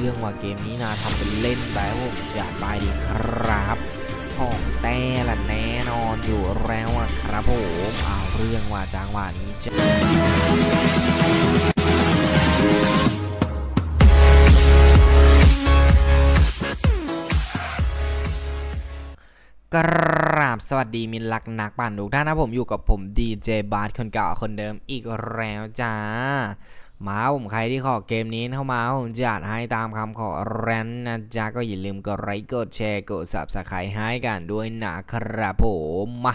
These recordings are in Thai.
รื่องว่าเกมนี้นะทำเป็นเล่นไปผมจัดไปดีครับของแต่ละแน่นอนอยู่แล้วอะครับผมเอาเรื่องว่าจังหวะนี้จะกราบสวัสดีมินลักนักปั่นทุกท่านนะผมอยู่กับผมดีเจบาร์คนเก่าคนเดิมอีกแล้วจ้า มาผมใครที่ขอเกมนี้เข้ามาผมจะอัดให้ตามคำขอแรนนะจ๊ะก็อย่าลืมกดไลค์กดแชร์กด subscribe ให้กันด้วยนะครับผมมา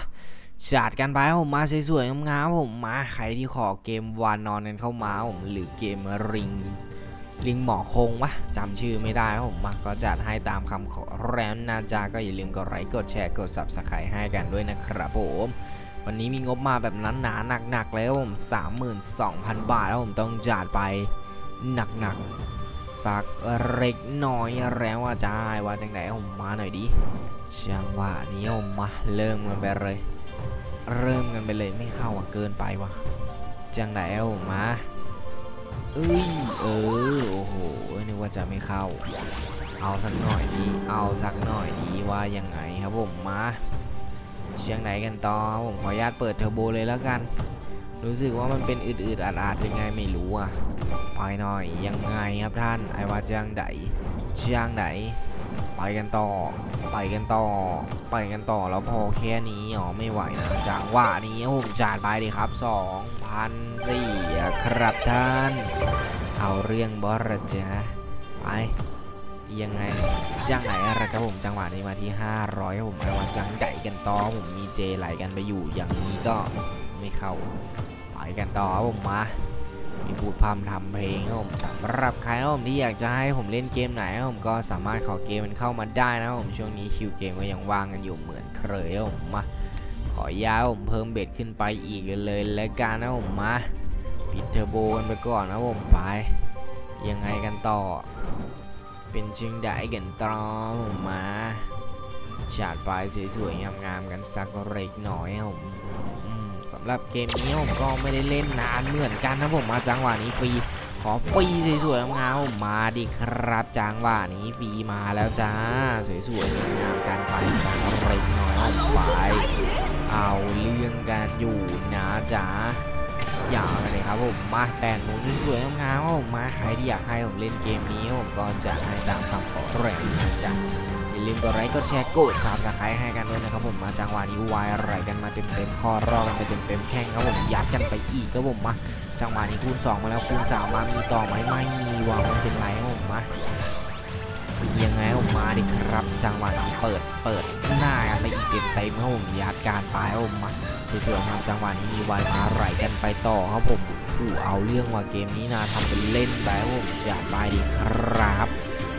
จัดกันไปผมมาสวยๆงามๆผมมาใครที่ขอเกมวานนอนกันเข้ามาผมหรือเกมริงลิงหมอคงวะจำชื่อไม่ได้ผมมาก็จัดให้ตามคำขอแล้วนะจ๊ะก็อย่าลืมกดไลค์กดแชร์กด subscribe ให้กันด้วยนะครับผม วันนี้มีงบมาแบบนั้นหนาหนักๆแล้วผม32,000 บาทแล้วผมต้องจัดไปหนักๆสักเล็กน้อยแล้วว่าจ้าว่าจังไหนผมมาหน่อยดิจังหวะนี้ผมมาเริ่มกันไปเลย เริ่มกันไปเลยไม่เข้าอะเกินไปว่ะจังไหนผมมาเอ้ยเออโอ้โหนึกว่าจะไม่เข้า เอาสักหน่อยดีเอาสักหน่อยดีว่ายังไงครับผมมา เชียงไหนกันต่อผมขออนุญาตเปิดเทอร์โบเลยแล้วกัน รู้สึกว่ามันเป็นอืดๆอาดๆยังไงไม่รู้อะไปหน่อยยังไงครับท่านไอว่าจ้างไดจ้างไดไปกันต่อ ไปกันต่อ ไปกันต่อแล้วพอแค่นี้อ๋อไม่ไหวนะจังหวะนี้ผมจานไปดีครับ2,004ครับท่าน เอาเรื่องบอสระจ๊ะไป ยังไงจังไหนอะไรครับผมจังหวะนี้มาที่ 500ครับผมไปวันจังไก่กันต่อผมมีเจไหลกันไปอยู่อย่างนี้ก็ไม่เข้าไปกันต่อครับผมมามีพูดพร่ำทำเพลงครับผมสำหรับใครครับผมที่อยากจะให้ผมเล่นเกมไหนครับผมก็สามารถขอเกมมันเข้ามาได้นะครับผมช่วงนี้คิวเกมก็ยังว่างกันอยู่เหมือนเคยครับผมมาขอยาวผมเพิ่มเบ็ดขึ้นไปอีกเลยและกันนะผมมาปิดเทอร์โบกันไปก่อนนะผมไปยังไงกันต่อ เป็นชิงได้กันต่อผมมาฉาดไปสวยๆงามๆกันสักเล็กน้อยครับผมสำหรับเกมนี้ผมก็ไม่ได้เล่นนานเหมือนกันนะผมมาจังหวะนี้ฟรีขอฟรีสวยๆงามๆมาดิครับจังหวะนี้ฟรีมาแล้วจ้าสวยๆงามๆกันไปสักเล็กน้อยไปเอาเรื่องกันอยู่นะจ๊ะยาวเลย ครับผมมาแต่งหมูสวยๆงามๆผมมาใครที่อยากให้ผมเล่นเกมนี้ผมก็จะให้ตามคำขอแรงนะจ๊ะอย่าลืมกดไลค์กดแชร์กดซับสไครต์ให้กันด้วยนะครับผมมาจังหวะนี้วายอะไรกันมาเต็มๆคอรอกันไปเต็มๆแข้งครับผมยัดกันไปอีกครับผมมาจังหวะนี้คูณ2มาแล้วคูณ3มามีต่อไหมไม่มีว่ะไม่เป็นไรครับผมมายังไงผมมาดิครับ จังหวะนี้เปิดเปิดหน้ากันไปอีกเต็มๆครับผมยัดการไปครับผมมา สวยๆครับจังหวะนี้มีวายมาไหลกันไปต่อครับผมผู้เอาเรื่องว่าเกมนี้นะทำเป็นเล่นไปผมจัดไปดีครับ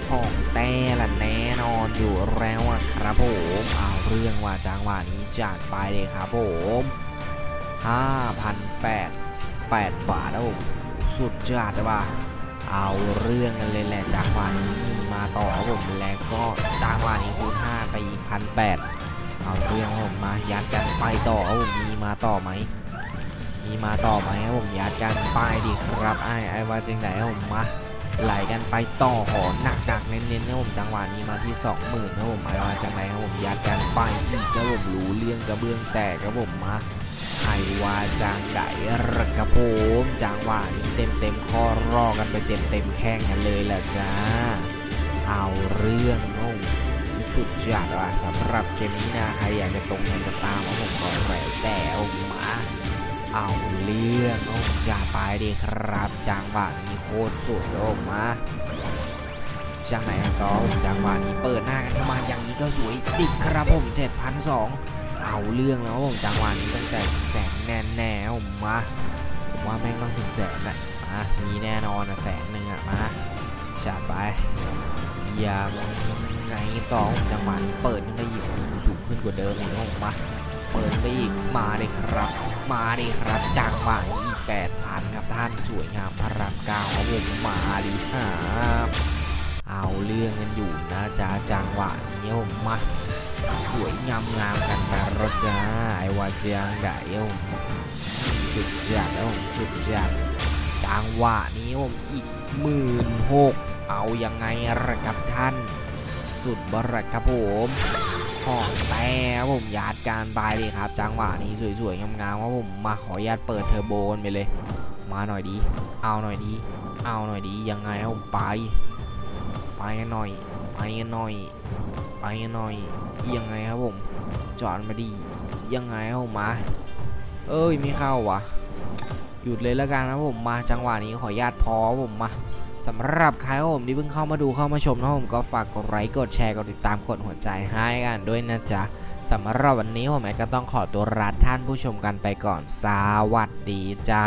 ของแต่ละแน่นอนอยู่แล้วครับผมเอาเรื่องว่าจังหวะนี้จัดไปเลยครับผม5,088บาทครับผมสุดจัดเลยว่ะเอาเรื่องกันเลยแหละจังหวะนี้มีมาต่อครับผมแล้วก็จังหวะนี้คูณ5ไปอีกพันแปด เอาเรื่องผมมายัดกันไปต่อครับผมมีมาต่อไหมมีมาต่อไหมครับผมยัดกันไปดีครับไอ้ไอ้ว่าจังไหนผมมาไหลกันไปต่อหอหนักหนักเน้นๆครับผมจังหวะนี้มาที่ 20,000ครับผมไอ้ว่าจังไหนครับผมยัดกันไปอีกครับผมรู้เรื่องกระเบื้องแตกครับผมมาไอ้ว่าจังไหนระครับผมจังหวะนี้เต็มเต็มๆข้อรอกันไปเต็มเต็มๆแข้งกันเลยแหละจ้า เอาเรื่องครับผม สุดยอดว่ะสำหรับเกมนี้นะใครอยากจะตรงไหนก็ตามว่าผมก็แล้วแต่เอามาเอาเรื่องเอาจะไปดีครับจังหวะนี้โคตรสุดโอ้มาจังไหนกันต่อผมจังหวะนี้เปิดหน้ากันเข้ามาอย่างนี้ก็สวยดิครับผม7,200เอาเรื่องแล้วผมจังหวะนี้ตั้งแต่แสงแน่แน่ผมมาผมว่าแม่งต้องถึงแสนแหละมามีแน่นอนนะแสนหนึ่งอะมาจัดไปยัง ไงต่อจังหวะนี้เปิดขึ้นไปอีกสูงขึ้นกว่าเดิมอีกครับผมาเปิดไปอีกมาเลยครับ มาเลยครับจังหวะนี้อีกแปดพันครับท่านสวยงามพระรามเก้าครับผมาดิครับเอาเรื่องกันอยู่นะจ๊ะจังหวะนี้ผมมาสวยงามงามกันไปรถจ้าไอ้ว่าจังไดผมสุดจัดแล้วผมสุดจัดจังหวะนี้ผมอีกหมื่นหกเอายังไงระครับท่าน สุดบรักครับผมของแต่ครับผมยาดการไปเลยครับ จังหวะนี้สวยๆงามๆครับผมมาขอญาตเปิดเทอร์โบกันไปเลย มาหน่อยดี เอาหน่อยดี เอาหน่อยดียังไงผมไป ไปกันหน่อย ไปกันหน่อย ไปกันหน่อย ยังไงครับผม จอดมาดี ยังไงครับผมมา เอ้ยไม่เข้าวะหยุดเลยแล้วกันนะผมมาจังหวะนี้ขอญาตพอครับผมมา สำหรับใครครับผมที่เพิ่งเข้ามาดูเข้ามาชมนะผมก็ฝากกดไลค์กดแชร์กดติดตามกดหัวใจให้กันด้วยนะจ๊ะสำหรับวันนี้ผมแอดก็ต้องขอตัวลาท่านผู้ชมกันไปก่อนสวัสดีจ้า